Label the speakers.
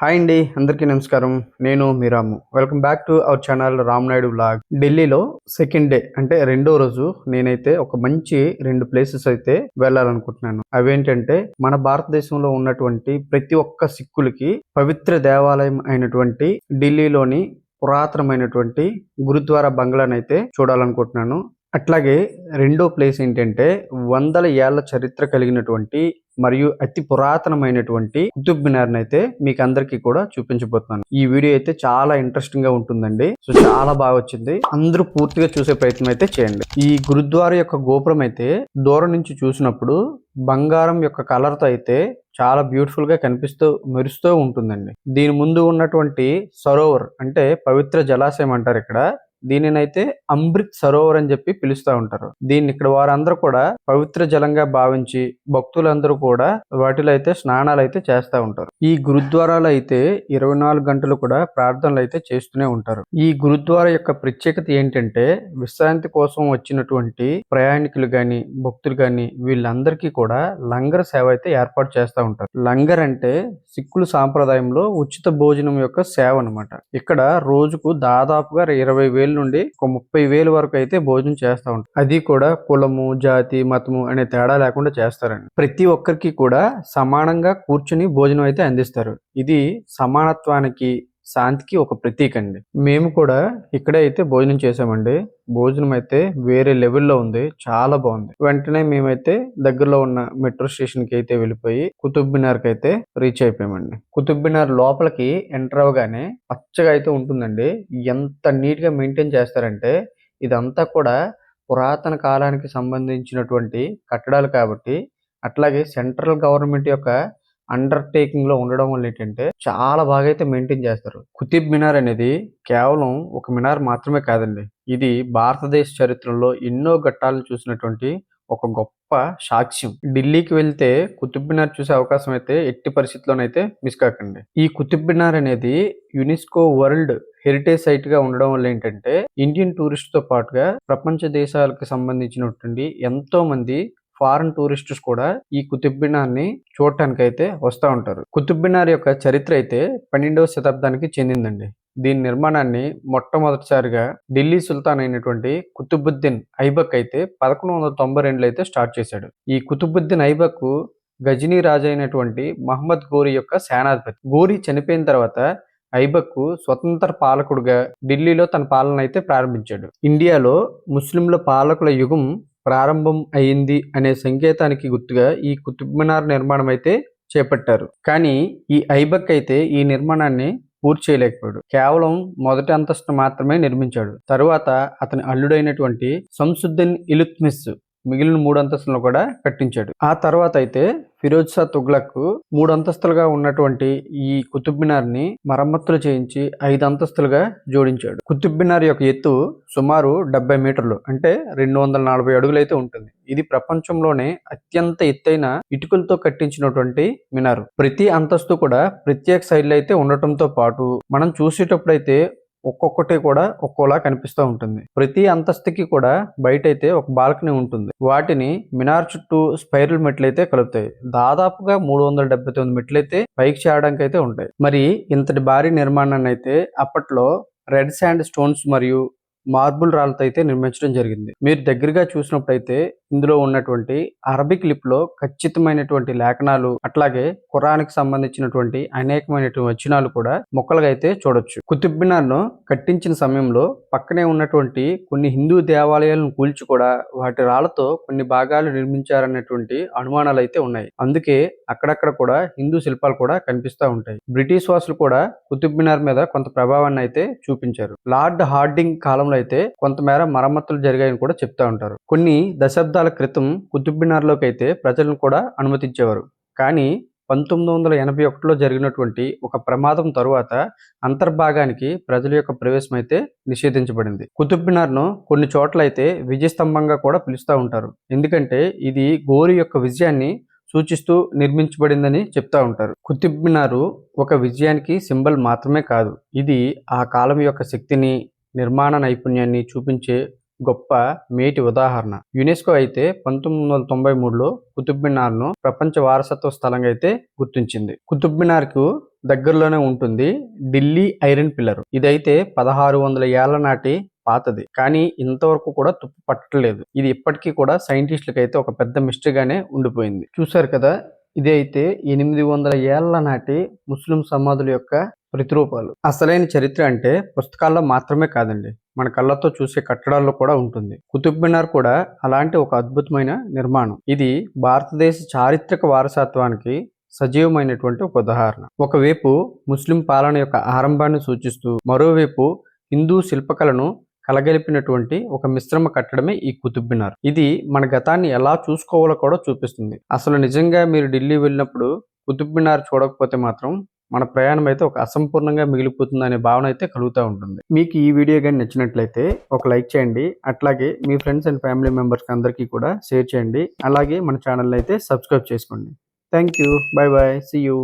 Speaker 1: Hi అండి అందరికీ నమస్కారం. నేను మీ Ramu. Welcome back to our channel Ram Naidu blog ఢిల్లీలో సెకండ్ డే అంటే రెండో రోజు నేనైతే ఒక మంచి రెండు ప్లేసెస్ అయితే వెళ్ళాలనుకుంటున్నాను. అవేంటంటే మన భారతదేశంలో ఉన్నటువంటి ప్రతి ఒక్క సిక్కులకి పవిత్ర దేవాలయం అయినటువంటి ఢిల్లీలోని పురాతనమైనటువంటి గురుద్వారా బంగ్లానైతే చూడాలనుకుంటున్నాను. అట్లాగే రెండో ప్లేస్ ఏంటంటే వందల ఏళ్ళ చరిత్ర కలిగినటువంటి మరియు అతి పురాతనమైనటువంటి కుతుబ్ మినార్ అయితే మీకు అందరికీ కూడా చూపించబోతున్నాను. ఈ వీడియో అయితే చాలా ఇంట్రెస్టింగ్గా ఉంటుందండి. సో చాలా బాగా వచ్చింది. అందరూ పూర్తిగా చూసే ప్రయత్నం అయితే చేయండి. ఈ గురుద్వారా యొక్క గోపురం అయితే దూరం నుంచి చూసినప్పుడు బంగారం యొక్క కలర్తో అయితే చాలా బ్యూటిఫుల్గా కనిపిస్తూ మెరుస్తూ ఉంటుందండి. దీని ముందు ఉన్నటువంటి సరోవర్ అంటే పవిత్ర జలాశయం అంటారు ఇక్కడ. దీనినైతే అమృత్ సరోవర్ అని చెప్పి పిలుస్తూ ఉంటారు. దీన్ని ఇక్కడ వారందరూ కూడా పవిత్ర జలంగా భావించి భక్తులందరూ కూడా వాటిలో అయితే స్నానాలు అయితే చేస్తూ ఉంటారు. ఈ గురుద్వారాలు అయితే ఇరవై నాలుగు గంటలు కూడా ప్రార్థనలు అయితే చేస్తూనే ఉంటారు. ఈ గురుద్వారా యొక్క ప్రత్యేకత ఏంటంటే విశ్రాంతి కోసం వచ్చినటువంటి ప్రయాణికులు గాని భక్తులు గాని వీళ్ళందరికీ కూడా లంగర్ సేవ అయితే ఏర్పాటు చేస్తూ ఉంటారు. లంగర్ అంటే సిక్కులు సాంప్రదాయంలో ఉచిత భోజనం యొక్క సేవ అన్నమాట. ఇక్కడ రోజుకు దాదాపుగా ఇరవై వేలు నుండి ఒక ముప్పై వేలు వరకు అయితే భోజనం చేస్తూ ఉంటారు అది కూడా కులము జాతి మతము అనే తేడా లేకుండా చేస్తారండి. ప్రతి ఒక్కరికి కూడా సమానంగా కూర్చుని భోజనం అయితే అందిస్తారు. ఇది సమానత్వానికి శాంతికి ఒక ప్రతీక అండి మేము కూడా ఇక్కడే అయితే భోజనం చేసామండి భోజనం అయితే వేరే లెవెల్లో ఉంది. చాలా బాగుంది. వెంటనే మేమైతే దగ్గరలో ఉన్న మెట్రో స్టేషన్కి అయితే వెళ్ళిపోయి కుతుబ్ మినార్కి అయితే రీచ్ అయిపోయామండి. కుతుబ్ మినార్ లోపలికి ఎంటర్ అవ్వగానే పచ్చగా అయితే ఉంటుందండి. ఎంత నీట్గా మెయింటైన్ చేస్తారంటే ఇదంతా కూడా పురాతన కాలానికి సంబంధించినటువంటి కట్టడాలు కాబట్టి అట్లాగే సెంట్రల్ గవర్నమెంట్ యొక్క అండర్టేకింగ్లో ఉండడం వల్ల ఏంటంటే చాలా బాగా అయితే మెయింటైన్ చేస్తారు. కుతుబ్ మినార్ అనేది కేవలం ఒక మినార్ మాత్రమే కాదండి. ఇది భారతదేశ చరిత్రలో ఎన్నో ఘట్టాలను చూసినటువంటి ఒక గొప్ప సాక్ష్యం. ఢిల్లీకి వెళ్తే కుతుబ్ మినార్ చూసే అవకాశం అయితే ఎట్టి పరిస్థితుల్లోనైతే మిస్ కాకండి. ఈ కుతుబ్ మినార్ అనేది యునెస్కో వరల్డ్ హెరిటేజ్ సైట్గా ఉండడం వల్ల ఏంటంటే ఇండియన్ టూరిస్ట్తో పాటుగా ప్రపంచ దేశాలకు సంబంధించినటువంటి ఎంతో మంది ఫారెన్ టూరిస్టుస్ కూడా ఈ కుతుబ్ మినార్ని చూడటానికి అయితే వస్తూ ఉంటారు. కుతుబ్ మినార్ యొక్క చరిత్ర అయితే పన్నెండవ శతాబ్దానికి చెందిందండి. దీని నిర్మాణాన్ని మొట్టమొదటిసారిగా ఢిల్లీ సుల్తాన్ అయినటువంటి కుతుబుద్దీన్ ఐబక్ అయితే పదకొండు వందల తొంభై రెండులో అయితే స్టార్ట్ చేశాడు. ఈ కుతుబుద్దీన్ ఐబక్ గజనీ రాజు అయినటువంటి మహమ్మద్ గోరి యొక్క సేనాధిపతి. గోరి చనిపోయిన తర్వాత ఐబక్ స్వతంత్ర పాలకుడుగా ఢిల్లీలో తన పాలన అయితే ప్రారంభించాడు. ఇండియాలో ముస్లింల పాలకుల యుగం ప్రారంభం అయింది అనే సంకేతానికి గుర్తుగా ఈ కుతుబ్ మినార్ నిర్మాణం అయితే చేపట్టారు. కానీ ఈ ఐబక్ అయితే ఈ నిర్మాణాన్ని పూర్తి చేయలేకపోయాడు. కేవలం మొదటి అంతస్తు మాత్రమే నిర్మించాడు. తరువాత అతని అల్లుడైనటువంటి సంసుద్దీన్ ఇలుత్మిస్ మిగిలిన మూడు అంతస్తులను కూడా కట్టించాడు. ఆ తర్వాత అయితే ఫిరోజ్ షా తుగ్లక్ మూడు అంతస్తులుగా ఉన్నటువంటి ఈ కుతుబ్ మినార్ని మరమ్మతులు చేయించి ఐదు అంతస్తులుగా జోడించాడు. కుతుబ్ మినార్ యొక్క ఎత్తు సుమారు డెబ్బై మీటర్లు అంటే రెండు వందల నలభై అడుగులైతే ఉంటుంది. ఇది ప్రపంచంలోనే అత్యంత ఎత్తైన ఇటుకలతో కట్టించినటువంటి మినారు. ప్రతి అంతస్తు కూడా ప్రత్యేక శైలి అయితే ఉండటంతో పాటు మనం చూసేటప్పుడైతే ఒక్కొక్కటి కూడా ఒక్కోలా కనిపిస్తూ ఉంటుంది. ప్రతి అంతస్తుకి కూడా బయట అయితే ఒక బాల్కనీ ఉంటుంది. వాటిని మినార్ చుట్టూ స్పైరల్ మెట్లు అయితే కలుపుతాయి. దాదాపుగా మూడు వందల డెబ్బై తొమ్మిది మెట్లు అయితే పైకి చేయడానికి అయితే ఉంటాయి. మరి ఇంతటి భారీ నిర్మాణాన్ని అయితే అప్పట్లో రెడ్ శాండ్ స్టోన్స్ మరియు మార్బుల్ రాళ్ళతో అయితే నిర్మించడం జరిగింది. మీరు దగ్గరగా చూసినప్పుడైతే ఇందులో ఉన్నటువంటి అరబిక్ లిప్లో ఖచ్చితమైనటువంటి లేఖనాలు అట్లాగే ఖురానికి సంబంధించినటువంటి అనేకమైనటువంటి వచనాలు కూడా మొక్కలుగా అయితే చూడొచ్చు. కుతుబ్ను కట్టించిన సమయంలో పక్కనే ఉన్నటువంటి కొన్ని హిందూ దేవాలయాలను కూల్చి కూడా వాటి రాళ్ళతో కొన్ని భాగాలు నిర్మించారన్నటువంటి అనుమానాలు అయితే ఉన్నాయి. అందుకే అక్కడక్కడ కూడా హిందూ శిల్పాలు కూడా కనిపిస్తూ ఉంటాయి. బ్రిటిష్ వాసులు కూడా కుతుబ్ మినార్ మీద కొంత ప్రభావాన్ని అయితే చూపించారు. లార్డ్ హార్డింగ్ కాలంలో అయితే కొంతమేర మరమ్మతులు జరిగాయని కూడా చెప్తా ఉంటారు. కొన్ని దశాబ్దాల క్రితం కుతుబ్మినార్లోకి అయితే ప్రజలను కూడా అనుమతించేవారు. కానీ పంతొమ్మిది వందల ఎనభై ఒకటిలో జరిగినటువంటి ఒక ప్రమాదం తరువాత అంతర్భాగానికి ప్రజల యొక్క ప్రవేశం అయితే నిషేధించబడింది. కుతుబ్ కొన్ని చోట్ల అయితే విజయస్తంభంగా కూడా పిలుస్తూ ఉంటారు. ఎందుకంటే ఇది గోరి యొక్క విజయాన్ని సూచిస్తూ నిర్మించబడిందని చెప్తా ఉంటారు. కుతుబ్ మినారు ఒక విజయానికి సింబల్ మాత్రమే కాదు. ఇది ఆ కాలం యొక్క శక్తిని నిర్మాణ నైపుణ్యాన్ని చూపించే గొప్ప మేటి ఉదాహరణ. యునెస్కో అయితే పంతొమ్మిది వందల తొంభై మూడులో కుతుబ్ మినార్ను ప్రపంచ వారసత్వ స్థలంగా అయితే గుర్తించింది. కుతుబ్ మినార్కు దగ్గరలోనే ఉంటుంది ఢిల్లీ ఐరన్ పిల్లర్. ఇదైతే పదహారు వందల ఏళ్ళ నాటి పాతది. కానీ ఇంతవరకు కూడా తుప్పు పట్టలేదు ఇది ఇప్పటికీ కూడా సైంటిస్టులకి అయితే ఒక పెద్ద మిస్టరీగానే ఉండిపోయింది. చూసారు కదా ఇది అయితే ఎనిమిది వందల ఏళ్ళ నాటి ముస్లిం సమాధుల యొక్క ప్రతిరూపాలు. అసలైన చరిత్ర అంటే పుస్తకాల్లో మాత్రమే కాదండి. మన కళ్ళతో చూసే కట్టడాల్లో కూడా ఉంటుంది. కుతుబ్ మినార్ కూడా అలాంటి ఒక అద్భుతమైన నిర్మాణం. ఇది భారతదేశ చారిత్రక వారసత్వానికి సజీవమైనటువంటి ఒక ఉదాహరణ. ఒకవైపు ముస్లిం పాలన యొక్క ఆరంభాన్ని సూచిస్తూ మరోవైపు హిందూ శిల్పకళను కలగలిపినటువంటి ఒక మిశ్రమ కట్టడమే ఈ కుతుబ్ మినార్ ఇది మన గతాన్ని ఎలా చూసుకోవాలో కూడా చూపిస్తుంది. అసలు నిజంగా మీరు ఢిల్లీ వెళ్ళినప్పుడు కుతుబ్ మినార్ చూడకపోతే మాత్రం మన ప్రయాణం అయితే ఒక అసంపూర్ణంగా మిగిలిపోతుంది అనే భావన అయితే కలుగుతూ ఉంటుంది. మీకు ఈ వీడియో కానీ నచ్చినట్లయితే ఒక లైక్ చేయండి. అట్లాగే మీ ఫ్రెండ్స్ అండ్ ఫ్యామిలీ మెంబర్స్కి అందరికీ కూడా షేర్ చేయండి. అలాగే మన ఛానల్ అయితే సబ్స్క్రైబ్ చేసుకోండి. Thank you bye bye see you.